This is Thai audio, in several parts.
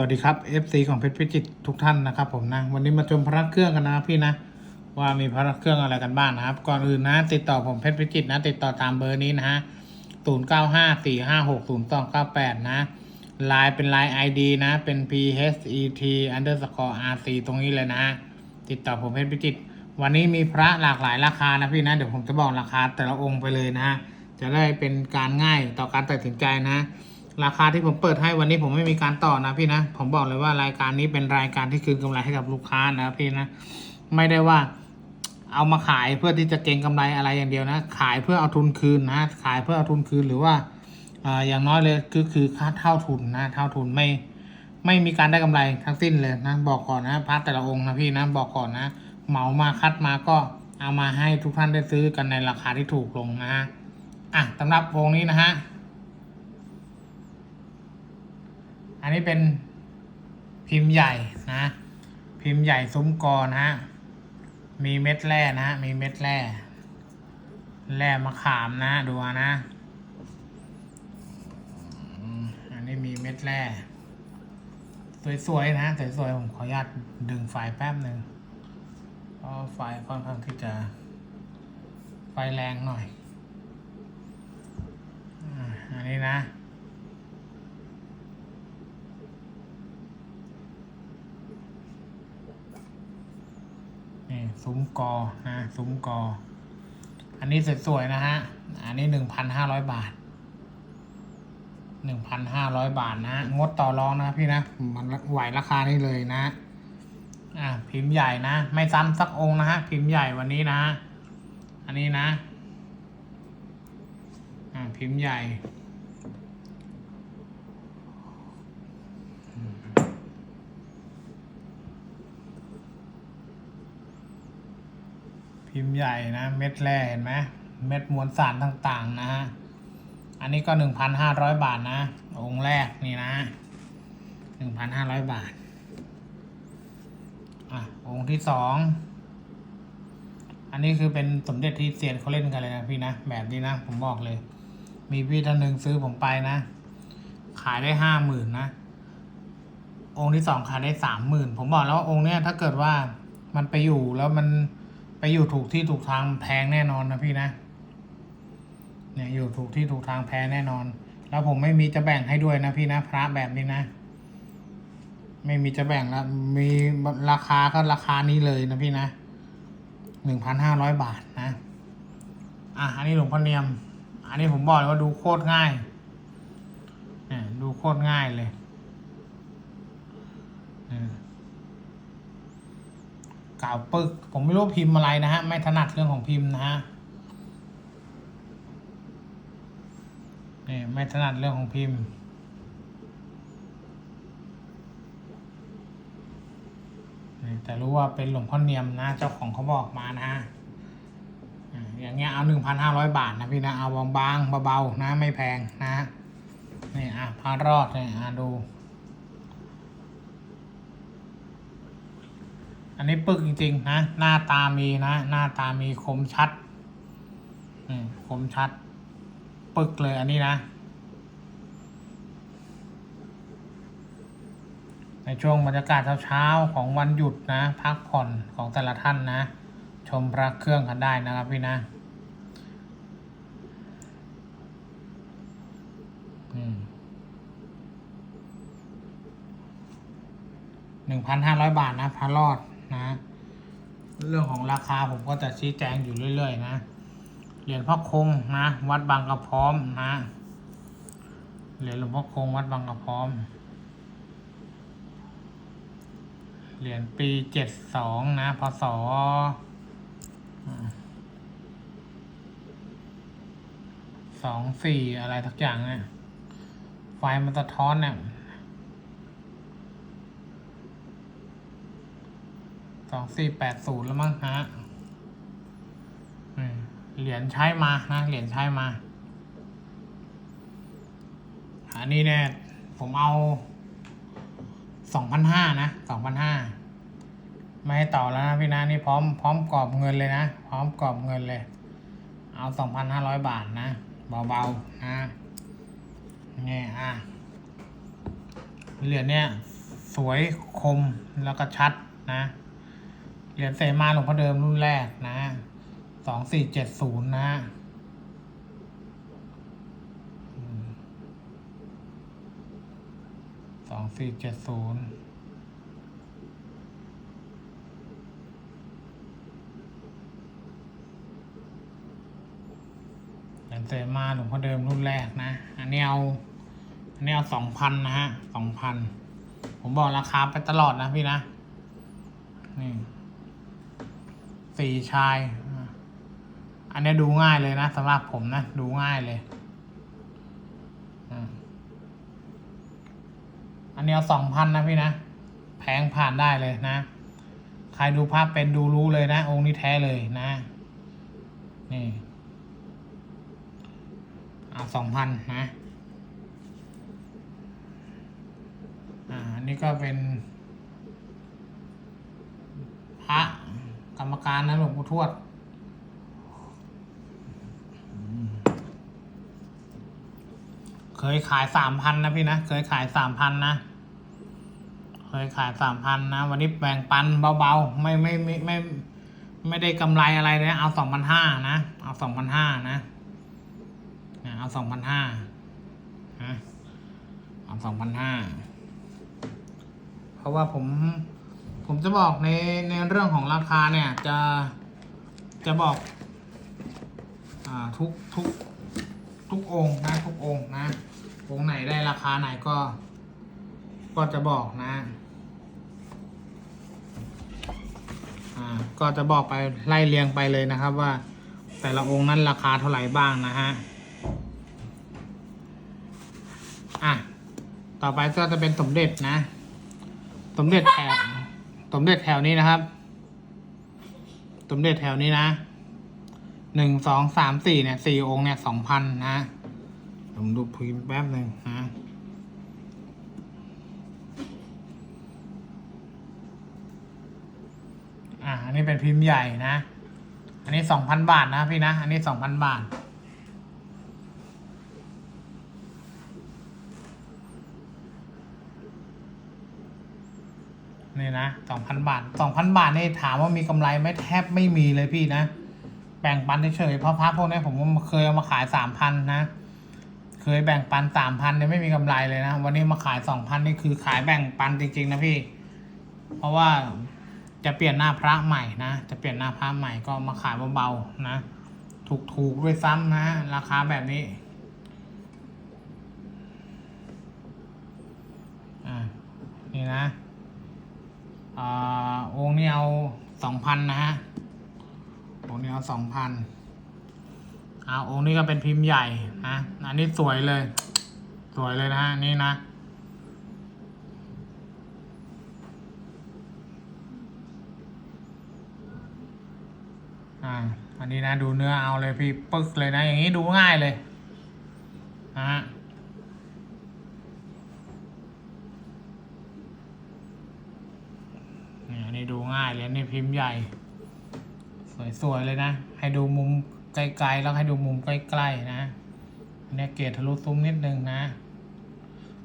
วัสดีครับ FC ของเพชรพิจิตทุกท่านนะครับผมนะ วันนี้มาชมพระเครื่องกันนะพี่นะ ว่ามีพระเครื่องอะไรกันบ้างนะครับ ก่อนอื่นนะ ติดต่อผมเพชรพิจิตนะ ติดต่อตามเบอร์นี้นะฮะศูนย์เก้าห้าสี่ห้าหกศูนย์สองเก้าแปดนะไลน์เป็นไลน์ ID นะ เป็น P H E T underscore R C ตรงนี้เลยนะติดต่อผมเพชรพิจิต วันนี้มีพระหลากหลายราคานะพี่นะ เดี๋ยวผมจะบอกราคาแต่ละองค์ไปเลยนะจะได้เป็นการง่ายต่อการตัดสินใจนะ ราคาที่ผมเปิดให้วันนี้ผมไม่มีการต่อนะพี่นะ ผมบอกเลยว่ารายการนี้เป็นรายการที่คืนกำไรให้กับลูกค้านะพี่นะ ไม่ได้ว่าเอามาขายเพื่อที่จะเก็งกำไรอะไรอย่างเดียวนะ ขายเพื่อเอาทุนคืนนะ ขายเพื่อเอาทุนคืนหรือว่าอย่างน้อยเลยก็คือค่าเท่าทุนนะ เท่าทุนไม่ไม่มีการได้กำไรทั้งสิ้นเลยนะ บอกก่อนนะพระแต่ละองค์นะพี่นะบอกก่อนนะ เหมามาคัดมาก็เอามาให้ทุกท่านได้ซื้อกันในราคาที่ถูกลงนะฮะอะสำหรับองนี้นะฮะ อันนี้เป็นพิมพ์ใหญ่นะ พิมพ์ใหญ่ซุ้มกอนะฮะ มีเม็ดแร่นะฮะ มีเม็ดแร่ แร่มะขามนะดูนะ อันนี้มีเม็ดแร่ สวยๆนะสวยๆผมขออนุญาตดึงไฟแป๊บหนึ่งเพราะไฟค่อนข้างที่จะ ไฟแรงหน่อย อันนี้นะ นี่ ซุ้มกอนะซุ้มกอ อันนี้สวยๆนะฮะ อันนี้หนึ่งพันห้าร้อยบาทหนึ่งพันห้าร้อยบาทนะงดต่อรองนะพี่นะ มันไหวราคานี้เลยนะ อะพิมพ์ใหญ่นะ ไม่ซ้ำสักองค์นะฮะ พิมพ์ใหญ่วันนี้นะ อันนี้นะ อะพิมพ์ใหญ่ พิมพ์ใหญ่นะ เม็ดแร่เห็นไหมเม็ดมวลสารต่างๆนะฮะ อันนี้ก็หนึ่งพันห้าร้อยบาทนะ องค์แรกนี่นะหนึ่งพันห้าร้อยบาท อะ องค์ที่สอง อันนี้คือเป็นสมเด็จที่เซียนเขาเล่นกันเลยนะพี่นะ แบบนี้นะ ผมบอกเลย มีพี่ท่านหนึ่งซื้อผมไปนะ ขายได้ห้าหมื่นนะ องค์ที่สองขายได้สามหมื่นผมบอกแล้วว่าองค์เนี้ยถ้าเกิดว่ามันไปอยู่แล้วมัน ไปอยู่ถูกที่ถูกทางแพงแน่นอนนะพี่นะ เนี่ยอยู่ถูกที่ถูกทางแพงแน่นอน แล้วผมไม่มีจะแบ่งให้ด้วยนะพี่นะ พระแบบนี้นะ ไม่มีจะแบ่งแล้วมีราคาก็ราคานี้เลยนะพี่นะหนึ่งพันห้าร้อยบาทนะ อะอันนี้หลวงพ่อเนียม อันนี้ผมบอกเลยว่าดูโคตรง่ายเนี่ยดูโคตรง่ายเลยอืม กล่าวปึก ผมไม่รู้พิมพ์อะไรนะฮะ ไม่ถนัดเรื่องของพิมพ์นะฮะนี่ไม่ถนัดเรื่องของพิมพ์นี่แต่รู้ว่าเป็นหลวงพ่อเนียมนะ เจ้าของเขาบอกมานะอ่าอย่างเงี้ยเอาหนึ่งพันห้าร้อยบาทนะพี่นะ เอาบางๆเบาๆนะ ไม่แพงนะนี่อะพารอดเนี่ยอะดู อันนี้ปึกจริงๆนะ หน้าตามีนะ หน้าตามีคมชัดคมชัด ปึกเลยอันนี้นะ ในช่วงบรรยากาศเช้าๆของวันหยุดนะ พักผ่อนของแต่ละท่านนะ ชมพระเครื่องกันได้นะครับพี่นะหนึ่งพันห้าร้อยบาทนะพระรอด นะ เรื่องของราคาผมก็จะชี้แจงอยู่เรื่อย ๆ นะ เหรียญพ่อคงนะ วัดบางกระพร้อมนะ เหรียญหลวงพ่อคงวัดบางกระพร้อม เหรียญปีเจ็ดสองนะ พศสองสี่อะไรทักอย่างเนี่ย ไฟมันสะท้อนเนี่ย สองสี่แปดศูนย์แล้วมั้งฮะเหรียญใช้มานะเหรียญใช้มา อันนี้เนี่ย ผมเอาสองพันห้านะสองพันห้าไม่ให้ต่อแล้วนะพี่นะนี่พร้อมพร้อมกรอบเงินเลยนะ พร้อมกรอบเงินเลย เอาสองพันห้าร้อยบาทนะ เบาๆนะนี่อะเหรียญเนี่ย สวยคมแล้วก็ชัดนะ เหรียญเสมาหลวงพ่อเดิมรุ่นแรกนะสองสี่เจ็ดศูนย์นะสองสี่เจ็ดศูนย์เหรียญเสมาหลวงพ่อเดิมรุ่นแรกนะ อันนี้เอาอันนี้เอาสองพันนะฮะสองพันผมบอกราคาไปตลอดนะพี่นะนี่ สี่ชาย อันนี้ดูง่ายเลยนะสำหรับผมนะ ดูง่ายเลย อันนี้เอาสองพันนะพี่นะ แพงผ่านได้เลยนะ ใครดูภาพเป็นดูรู้เลยนะ องค์นี้แท้เลยนะ นี่เอาสองพันนะอ่าอันนี้ก็เป็นพระ กรรมการนะหลวงปู่ทวดเคยขายสามพันนะพี่นะ เคยขายสามพันนะ เคยขายสามพันนะ วันนี้แบ่งปันเบาๆ ไม่ไม่ไม่ไม่ไม่ได้กำไรอะไรเลย เอาสองพันห้านะ เอาสองพันห้านะนะเอาสองพันห้าฮะเอาสองพันห้า เพราะว่าผม ผมจะบอกในในเรื่องของราคาเนี่ยจะจะบอกอ่าทุกทุกทุกองค์นะทุกองค์นะองค์ไหนได้ราคาไหนก็ ก็จะบอกนะอ่าก็จะบอกไปไล่เรียงไปเลยนะครับว่าแต่ละองค์นั้นราคาเท่าไหร่บ้างนะฮะ อะ ต่อไปก็จะเป็นสมเด็จนะ สมเด็จแถว สมเด็จแถวนี้นะครับสมเด็จแถวนี้นะหนึ่งสองสามสี่เนี่ยสี่องค์เนี่ยสองพันนะผมดูพิมพ์แป๊บหนึ่งนะอ่าอันนี้เป็นพิมพ์ใหญ่นะ อันนี้สองพันบาทนะพี่นะ อันนี้สองพันบาท นี่นะสองพันบาทสองพันบาทนี่ถามว่ามีกำไรไหมแทบไม่มีเลยพี่นะ แบ่งปันเฉยๆเพราะพระพวกนี้ผมเคยเอามาขายสามพันนะ เคยแบ่งปันสามพันเนี่ยไม่มีกำไรเลยนะ วันนี้มาขายสองพันนี่คือขายแบ่งปันจริงๆนะพี่ เพราะว่าจะเปลี่ยนหน้าพระใหม่นะ จะเปลี่ยนหน้าพระใหม่ก็มาขายเบาๆนะ ถูกๆด้วยซ้ำนะ ราคาแบบนี้นี่นะ องค์นี้เอาสองพันนะฮะองค์นี้เอาสองพันอ่าองค์นี้ก็เป็นพิมพ์ใหญ่นะอันนี้สวยเลย สวยเลยนะฮะนี่นะอ่าอันนี้นะดูเนื้อเอาเลยพี่ปึ๊กเลยนะ อย่างนี้ดูง่ายเลยนะฮะ นี่อันนี้ดูง่ายเลยนี่ พิมพ์ใหญ่ สวยๆเลยนะ ให้ดูมุมไกลๆแล้วให้ดูมุมใกล้ๆนะอันนี้เกรดทะลุซุ้มนิดนึงนะ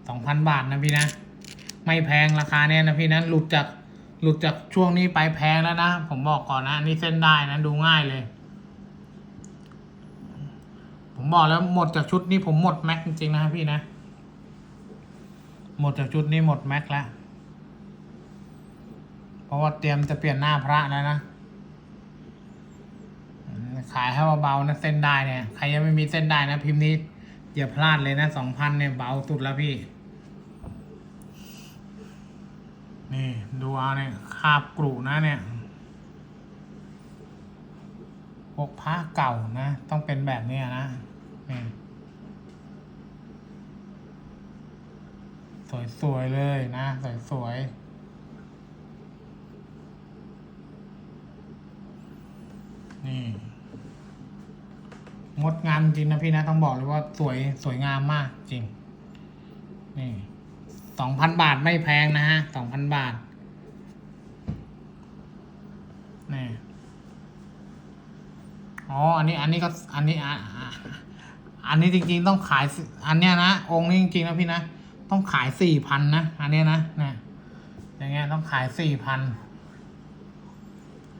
สองพันบาทนะพี่นะ ไม่แพงราคาเนี้ยนะพี่นะหลุดจากหลุดจากช่วงนี้ไปแพงแล้วนะ ผมบอกก่อนนะนี่เส้นได้นะดูง่ายเลย ผมบอกแล้วหมดจากชุดนี้ผมหมดแม็กจริงๆนะพี่นะ หมดจากชุดนี้หมดแม็กแล้ว เพราะว่าเตรียมจะเปลี่ยนหน้าพระแล้วนะขายให้เบาๆนะเส้นได้เนี่ย ใครยังไม่มีเส้นได้นะพิมพ์นี้อย่าพลาดเลยนะสองพันเนี่ยเบาสุดแล้วพี่ นี่ดูเอาเนี่ยคาบกรุนะเนี่ยพวกผ้าเก่านะ ต้องเป็นแบบนี้นะนี่สวยๆเลยนะ สวยๆ นี่งดงามจริงนะพี่นะ ต้องบอกเลยว่าสวยสวยงามมากจริง นี่สองพันบาทไม่แพงนะฮะสองพันบาท นี่อ๋อ อันนี้ อันนี้ก็ อันนี้อะอันนี้จริง ๆ ต้องขาย อันเนี้ยนะ องค์นี้จริงๆนะพี่นะ ต้องขายสี่พันนะ อันเนี้ยนะนะต้องขายสี่พัน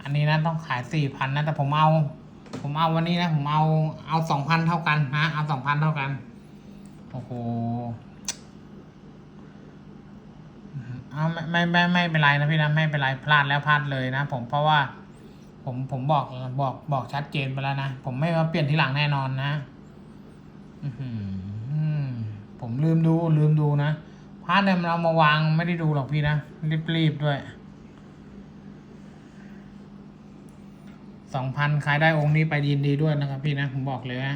อันนี้นะต้องขายสี่พันนะแต่ผมเอา ผมเอาวันนี้นะ ผมเอาเอาสองพันเท่ากันนะเอาสองพันเท่ากัน โอ้โหเอาไม่ไม่ไม่ไม่เป็นไรนะพี่นะไม่เป็นไรพลาดแล้วพลาดเลยนะผมเพราะว่า ผมผมบอกบอกบอกชัดเจนไปแล้วนะผมไม่มาเปลี่ยนที่หลังแน่นอนนะอื้อหือผมลืมดูลืมดูนะพลาร์ทเนี่ยมันเอามาวางไม่ได้ดูหรอกพี่นะรีบรีบๆด้วย สองพันขายได้องค์นี้ไปยินดีด้วยนะครับพี่นะผมบอกเลยนะ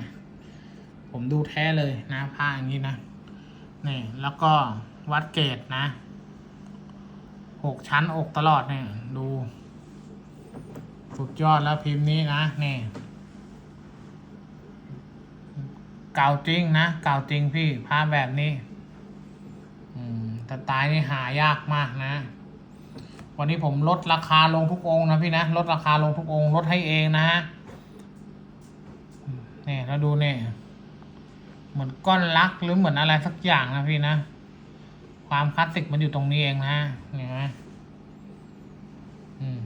ผมดูแท้เลยนะผ้าอย่างนี้นะนี่แล้วก็วัดเกตนะหกชั้นอกตลอดเนี่ยดู สุดยอดแล้วพิมพ์นี้นะนี่เก่าจริงนะเก่าจริงพี่ผ้าแบบนี้ อืมแต่ตายนี่หายากมากนะ วันนี้ผมลดราคาลงทุกองนะพี่นะลดราคาลงทุกองลดให้เองนะฮะนี่แล้วดูเนี่ยเหมือนก้อนลักหรือเหมือนอะไรสักอย่างนะพี่นะ ความคลาสสิกมันอยู่ตรงนี้เองนะเห็นไหมอืม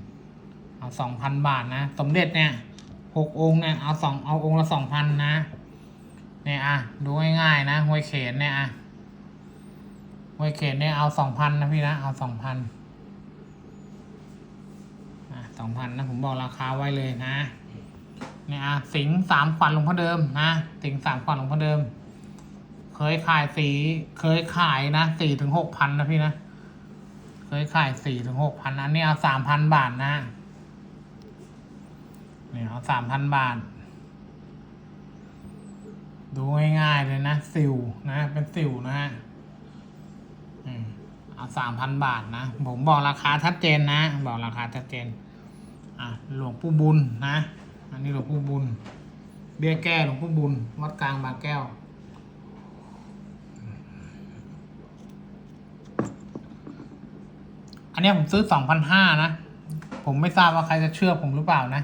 เอาสองพันบาทนะ สมเด็จเนี่ยหกองค์เนี่ยเอาสองเอาองค์ละสองพันนะเนี่ยอะดูง่ายๆนะห้วยเขนเนี่ยอะห้วยเขนเนี่ยเอาสองพันนะพี่นะเอาสองพัน สองพันนะผมบอกราคาไว้เลยนะเนี่ยอะสิงสามขวัญหลวงพ่อเดิมนะสิงสามขวัญหลวงพ่อเดิม เคยขายสีเคยขายนะสี่ถึงหกพันนะพี่นะเคยขายสี่ถึงหกพันอันนี้เอาสามพันบาทนะเนี่ยเอาสามพันบาท ดูง่ายๆเลยนะสิวนะเป็นสิวนะฮะเอาสามพันบาทนะ ผมบอกราคาชัดเจนนะ บอกราคาชัดเจน อะหลวงปู่บุญนะ อันนี้หลวงปู่บุญ เบี้ยแก้หลวงปู่บุญ วัดกลางบางแก้ว อันนี้ผมซื้อสองพันห้านะ ผมไม่ทราบว่าใครจะเชื่อผมหรือเปล่านะ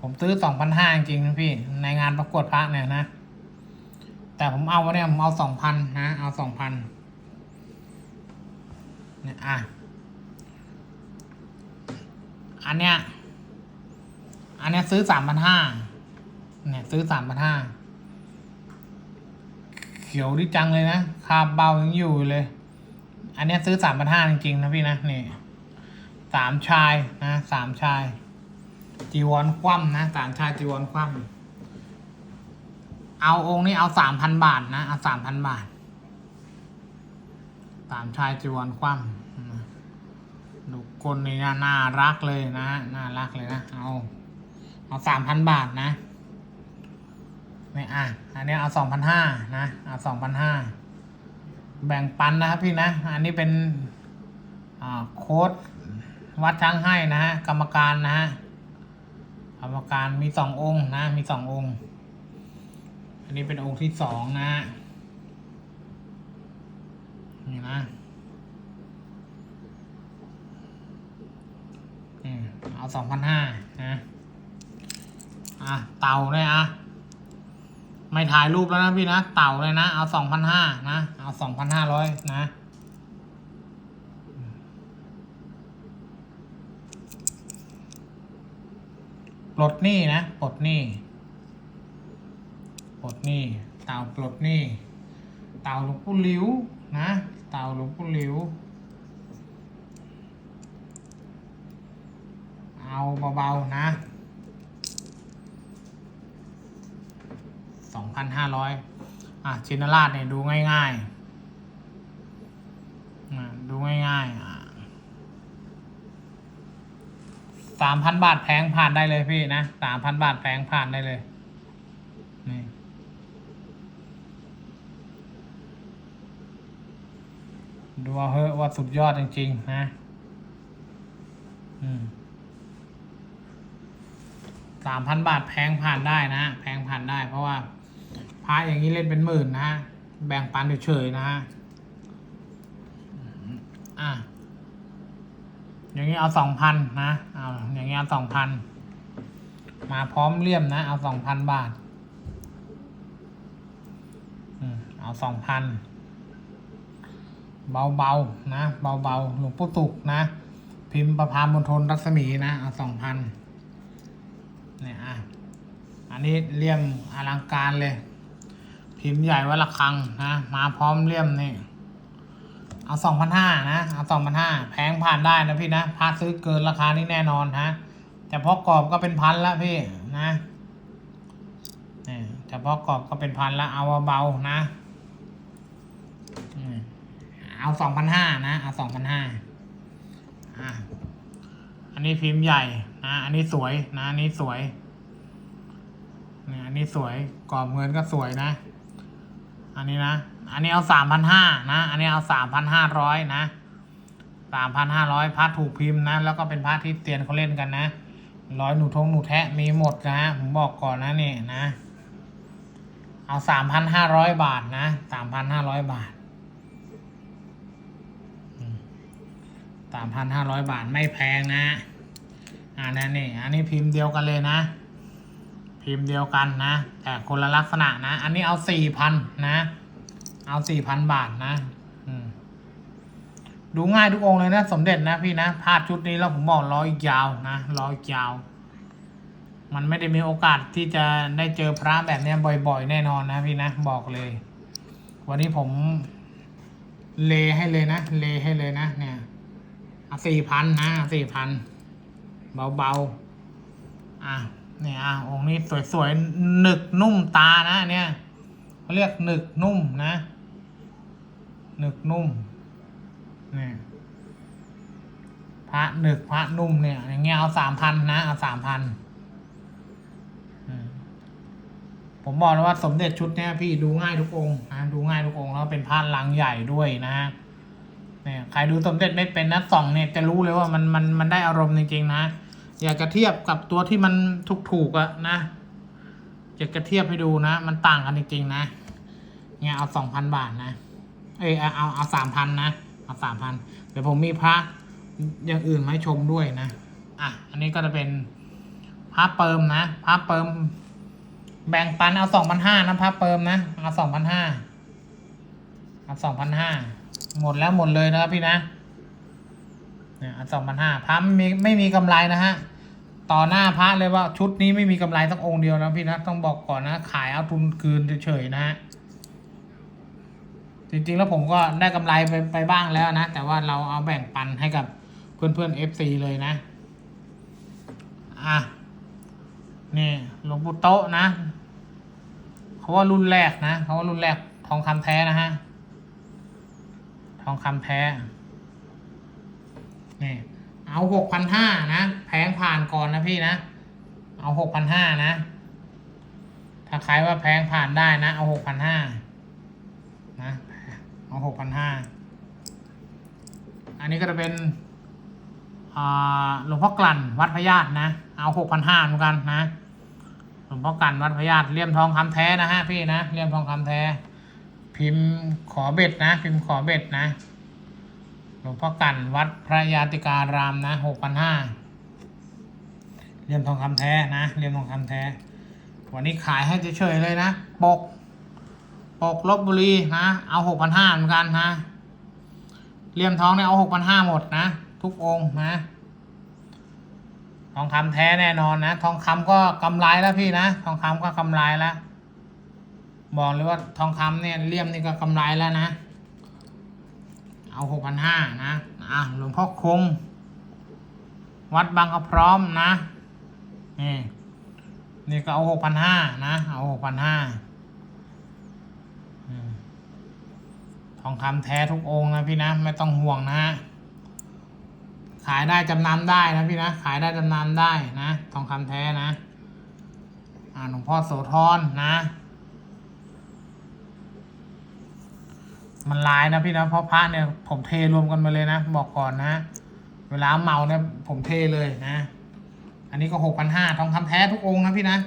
ผมซื้อสองพันห้าจริงๆนะพี่ ในงานประกวดพระเนี่ยนะ แต่ผมเอาเนี่ยผมเอาสองพันนะ เอาสองพันเนี่ยอะอันเนี้ย อันนี้ซื้อสามพันห้าเนี่ยซื้อสามพันห้าเขียวดิจังเลยนะคาบเบายังอยู่เลย อันนี้ซื้อสามพันห้าจริงๆนะพี่นะนี่สามชายนะสามชาย จีวรคว่ำนะสามชายจีวรคว่ำเอาองค์นี้เอาสามพันบาทนะเอาสามพันบาทสามชายจีวรคว่ำดูคนนี่น่ารักเลยนะน่ารักเลยนะเอา เอาสามพันบาทนะนี่อะอันนี้เอาสองพันห้านะเอาสองพันห้าแบ่งปันนะครับพี่นะ อันนี้เป็นโค้ดวัดช้างให้นะฮะกรรมการนะฮะกรรมการมีสององค์นะ มีสององค์ อันนี้เป็นองค์ที่สองนะนี่นะอืมเอาสองพันห้านะ อะเต่าเลยอะไม่ถ่ายรูปแล้วนะพี่นะ เต่าเลยนะ เอาสองพันห้านะ เอาสองพันห้าร้อยนะ ปลดหนี้นะ ปลดหนี้ ปลดหนี้ เต่าปลดหนี้ เต่าหลวงปู่หลิวนะ เต่าหลวงปู่หลิว เอาเบาๆนะ สองพันห้าร้อยอะชินราชเนี่ยดูง่ายๆดูง่ายๆอะสามพันบาทแพงผ่านได้เลยพี่นะสามพันบาทแพงผ่านได้เลยนี่ดูเอาเฮ้ว่าสุดยอดจริงๆ นะ อืมสามพันบาทแพงผ่านได้นะ แพงผ่านได้เพราะว่า พระอย่างนี้เล่นเป็นหมื่นนะฮะ แบ่งปันเฉยๆนะฮะ อะ อย่างนี้เอาสองพันนะ เอาอย่างนี้เอาสองพัน มาพร้อมเลี่ยมนะ เอาสองพันบาท อืม เอาสองพัน เบาๆนะ เบาๆ หลวงปู่ตุกนะ พิมพ์ประพามณฑลรัศมีนะ เอาสองพันเนี่ยอะ อันนี้เลี่ยมอลังการเลย พิมพ์ใหญ่วัดระฆังนะ มาพร้อมเลี่ยมนี่ เอาสองพันห้านะ เอาสองพันห้าแพงผ่านได้นะพี่นะพาซื้อเกินราคานี้แน่นอนฮะแต่พอกรอบก็เป็นพันละพี่นะนี่แต่พอกรอบก็เป็นพันละเอาเบาๆนะเอาสองพันห้านะเอาสองพันห้าอะอันนี้พิมพ์ใหญ่นะอันนี้สวยนะอันนี้สวยเนี่ยอันนี้สวยกรอบเงินก็สวยนะ อันนี้นะ อันนี้เอาสามพันห้านะ อันนี้เอาสามพันห้าร้อยนะสามพันห้าร้อยพัดถูกพิมพ์นะ แล้วก็เป็นพัดที่เตียนเขาเล่นกันนะร้อยหนูทงหนูแทะมีหมดนะผมบอกก่อนนะนี่นะ เอาสามพันห้าร้อยบาทนะสามพันห้าร้อยบาทสามพันห้าร้อยบาทไม่แพงนะ อ่านั่นนี่ อันนี้พิมพ์เดียวกันเลยนะ พิมพ์เดียวกันนะ แต่คนละลักษณะนะ อันนี้เอาสี่พันนะ เอาสี่พันบาทนะดูง่ายทุกองเลยนะ สมเด็จนะพี่นะพลาดชุดนี้แล้วผมบอกรออีกยาวนะรออีกยาว มันไม่ได้มีโอกาสที่จะได้เจอพระแบบนี้บ่อย ๆ แน่นอนนะพี่นะบอกเลย วันนี้ผมเลให้เลยนะ เลให้เลยนะ เนี่ยเอาสี่พันนะสี่พันเบาๆอะ เนี่ยอะองค์นี้สวยๆหนึกนุ่มตานะเนี่ยเขาเรียกหนึกนุ่มนะหนึกนุ่มเนี่ยพระหนึกพระนุ่มเนี่ยอย่างเงี้ยเอาสามพันนะเอาสามพันผมบอกเลยว่าสมเด็จชุดเนี้ยพี่ดูง่ายทุกองค์นะดูง่ายทุกองค์แล้วเป็นพระลังใหญ่ด้วยนะเนี่ยใครดูสมเด็จไม่เป็นนะส่องเนี่ยจะรู้เลยว่ามันมันมันได้อารมณ์จริงๆนะ อยากจะเทียบกับตัวที่มันถูกๆอะนะอยากจะเทียบให้ดูนะ มันต่างกันจริงๆนะเนี่ยเอาสองพันบาทนะ เอยเอาเอาเอาสามพันนะเอาสามพันเดี๋ยวผมมีพระอย่างอื่นมาให้ชมด้วยนะ อะ อันนี้ก็จะเป็นพระเปิมนะพระเปิม แบ่งปันเอาสองพันห้านะพระเปิมนะเอาสองพันห้าเอาสองพันห้าหมดแล้วหมดเลยนะครับพี่นะเนี่ยเอาสองพันห้าพระไม่มีไม่มีกำไรนะฮะ ต่อหน้าพระเลยว่าชุดนี้ไม่มีกำไรสักองค์เดียวนะพี่นะต้องบอกก่อนนะ ขายเอาทุนคืนเฉยๆนะฮะจริงๆแล้วผมก็ได้กำไรไปไปบ้างแล้วนะ แต่ว่าเราเอาแบ่งปันให้กับเพื่อนๆ FC เลยนะ อะนี่หลวงปู่โต๊ะนะเขาว่ารุ่นแรกนะเขาว่ารุ่นแรกทองคำแท้นะฮะทองคำแท้นี่ เอาหกพันห้านะแพงผ่านก่อนนะพี่นะ เอาหกพันห้านะ ถ้าใครว่าแพงผ่านได้นะ เอาหกพันห้านะ เอาหกพันห้าอันนี้ก็จะเป็นอ่าหลวงพ่อกลั่นวัดพญาตนะ เอาหกพันห้าเหมือนกันนะ หลวงพ่อกลั่นวัดพญาตเลี่ยมทองคำแท้นะฮะพี่นะ เลี่ยมทองคำแท้ พิมพ์ขอเบ็ดนะ พิมพ์ขอเบ็ดนะ หลวงพ่อกันวัดพระยาติการามนะหกพันห้าเรียมทองคำแท้นะเรียมทองคำแท้ วันนี้ขายให้เฉยๆเลยนะ ปก ปกลบบุรีนะ เอาหกพันห้าเหมือนกันนะเรียมทองเนี่ยเอาหกพันห้าหมดนะ ทุกองค์นะ ทองคำแท้แน่นอนนะ ทองคำก็กำไรแล้วพี่นะ ทองคำก็กำไรแล้ว บอกเลยว่าทองคำเนี่ยเลี่ยมนี่ก็กำไรแล้วนะ เอาหกพันห้านะอะหลวงพ่อคง วัดบางกระพร้อมนะนี่นี่ก็เอาหกพันห้านะ เอาหกพันห้าทองคำแท้ทุกองค์นะพี่นะ ไม่ต้องห่วงนะขายได้จำนำได้นะพี่นะ ขายได้จำนำได้นะ ทองคำแท้นะ อ่าหลวงพ่อโสธรนะ มันลายนะพี่นะเพราะพระเนี่ยผมเทรวมกันมาเลยนะ บอกก่อนนะ เวลาเมาเนี่ยผมเทเลยนะ อันนี้ก็หกพันห้าทองคำแท้ทุกองค์นะพี่นะ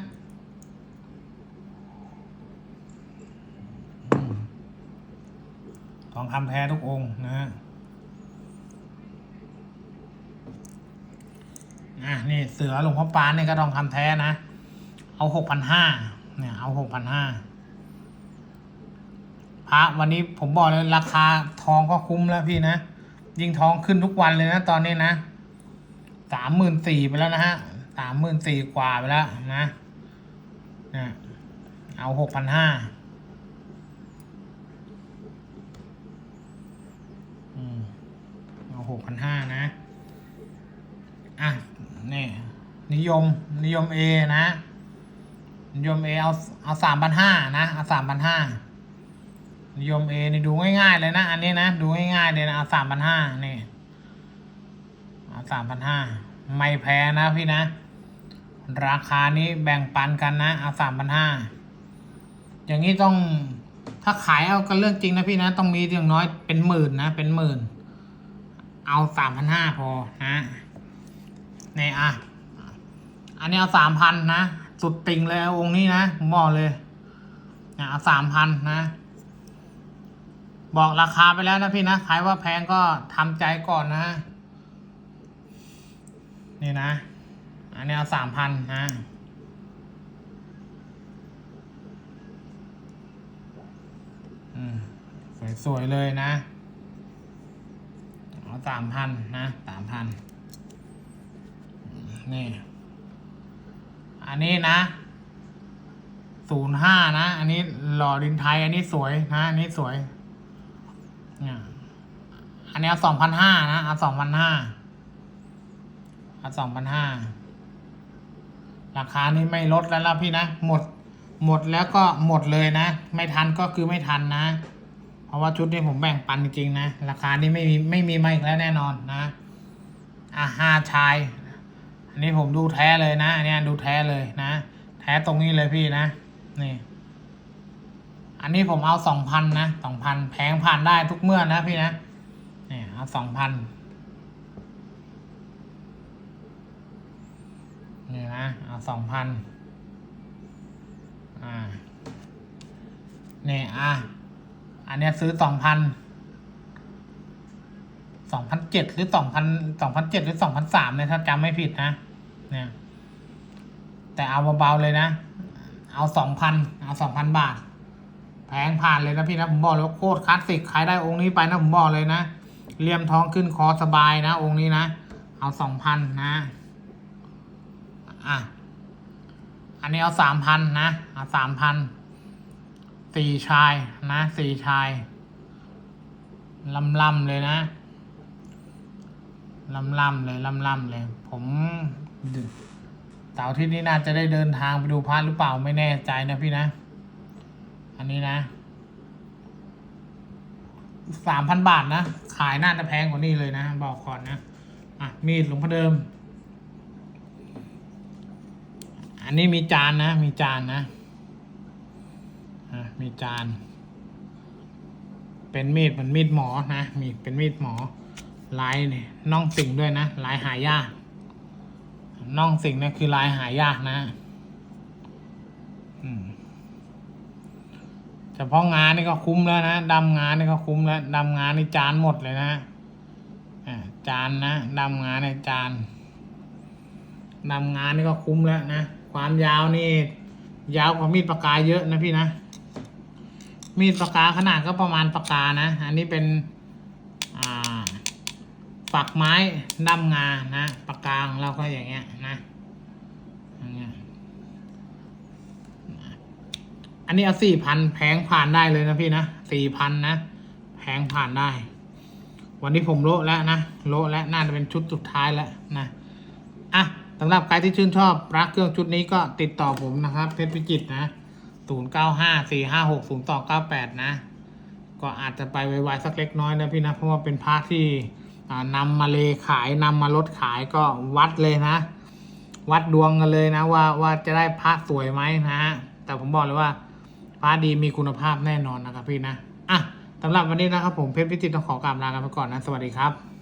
ทองคำแท้ทุกองค์นะอะนี่เสือหลวงพ่อปานนี่ก็ทองคำแท้นะ เอาหกพันห้าเนี่ยเอาหกพันห้า ระวันนี้ผมบอกเลยราคาทองก็คุ้มแล้วพี่นะ ยิ่งทองขึ้นทุกวันเลยนะตอนนี้นะสามหมื่นสี่ไปแล้วนะฮะสามหมื่นสี่กว่าไปแล้วนะเนี่ยเอาหกพันห้าเอาหกพันห้านะ อะนี่นิยมนิยมเอนะ นิยมเอเอาเอาสามพันห้านะ เอาสามพันห้า นิยมเอนี่ดูง่ายๆเลยนะ อันนี้นะ ดูง่ายๆเลยนะเอาสามพันห้านี่เอาสามพันห้าไม่แพ้นะพี่นะ ราคานี้แบ่งปันกันนะเอาสามพันห้าอย่างนี้ต้องถ้าขายเอากันเรื่องจริงนะพี่นะ ต้องมีอย่างน้อยเป็นหมื่นนะ เป็นหมื่น เอาสามพันห้าพอนะนี่อะ อันนี้เอาสามพันนะ สุดติ่งเลยองค์นี้นะผมบอกเลยเนี่ยเอาสามพันนะ บอกราคาไปแล้วนะพี่นะใครว่าแพงก็ทำใจก่อนนะ นี่นะ อันนี้เอาสามพันนะอืมสวยๆเลยนะ เอาสามพันนะสามพันนี่ อันนี้นะศูนย์ห้านะ อันนี้หล่อดินไทย อันนี้สวยนะ อันนี้สวยเนี่ย อันนี้เอาสองพันห้านะเอาสองพันห้าเอาสองพันห้าราคานี้ไม่ลดแล้วล่ะพี่นะ หมด หมดแล้วก็หมดเลยนะ ไม่ทันก็คือไม่ทันนะ เพราะว่าชุดนี้ผมแบ่งปันจริงๆนะ ราคานี้ไม่มีไม่มีมาอีกแล้วแน่นอนนะอะห้าชาย อันนี้ผมดูแท้เลยนะ อันนี้ดูแท้เลยนะ แท้ตรงนี้เลยพี่นะ นี่ อันนี้ผมเอาสองพันนะสองพันแพงผ่านได้ทุกเมื่อนะพี่นะนี่เอาสองพันนี่นะเอาสองพันอ่านี่อะอันเนี้ยซื้อสองพันสองพันเจ็ดหรือสองพันสองพันเจ็ดหรือสองพันสามเนี่ยถ้าจำไม่ผิดนะเนี่ยแต่เอาเบาๆเลยนะ เอาสองพันเอาสองพันบาท งผ่านเลยนะพี่นะผมบอกเลยว่าโคตรคลาสสิกใครได้องค์นี้ไปนะผมบอกเลยนะเลี่ยมทองขึ้นคอสบายนะ องค์นี้นะ เอาสองพันนะ อะ อันนี้เอาสามพันนะเอาสามพันสี่ชายนะสี่ชายลำลำเลยนะลำลำเลยลำลำเลย ผมเสาร์อาที่นี้น่าจะได้เดินทางไปดูพระหรือเปล่าไม่แน่ใจนะพี่นะ อันนี้นะสามพันบาทนะ ขายน่าจะแพงกว่านี้เลยนะ บอกก่อนนะ อะ มีดหลวงพ่อเดิม อันนี้มีจานนะ มีจานนะอะมีจาน เป็นมีดเหมือนมีดหมอนะ มีเป็นมีดหมอลายเนี่ยน่องสิงด้วยนะลายหายากน่องสิงเนี่ยคือลายหายากนะ อืม เฉพาะงานนี่ก็คุ้มแล้วนะดำงานนี่ก็คุ้มแล้วดำงานนี่จานหมดเลยนะอ่าจานนะดำงานในจานดำงานนี่ก็คุ้มแล้วนะความยาวนี่ ยาวกว่ามีดปากกาเยอะนะพี่นะมีดปากกาขนาดก็ประมาณปากกานะ อันนี้เป็นอ่าฝักไม้ด้างานะปากกาของเราก็อย่างเงี้ยนะอย่างเงี้ย อันนี้เอาสี่พันแพงผ่านได้เลยนะพี่นะสี่พันนะแพงผ่านได้ วันนี้ผมโละแล้วนะโละแล้วน่าจะเป็นชุดสุดท้ายแล้วนะอะสำหรับใครที่ชื่นชอบรักเครื่องชุดนี้ก็ติดต่อผมนะครับเพชรพิจิตนะศูนย์เก้าห้าสี่ห้าหกศูนย์ต่อเก้าแปดนะ ก็อาจจะไปไวๆสักเล็กน้อยนะพี่นะ เพราะว่าเป็นพระที่อ่านำมาเลขายนำมาลดขายก็วัดเลยนะ วัดดวงกันเลยนะว่าว่าจะได้พระสวยไหมนะฮะแต่ผมบอกเลยว่า พระดีมีคุณภาพแน่นอนนะครับพี่นะอะสำหรับวันนี้นะครับผมเพชรพิจิตรต้องขอกราบลากันไปก่อนนะ สวัสดีครับ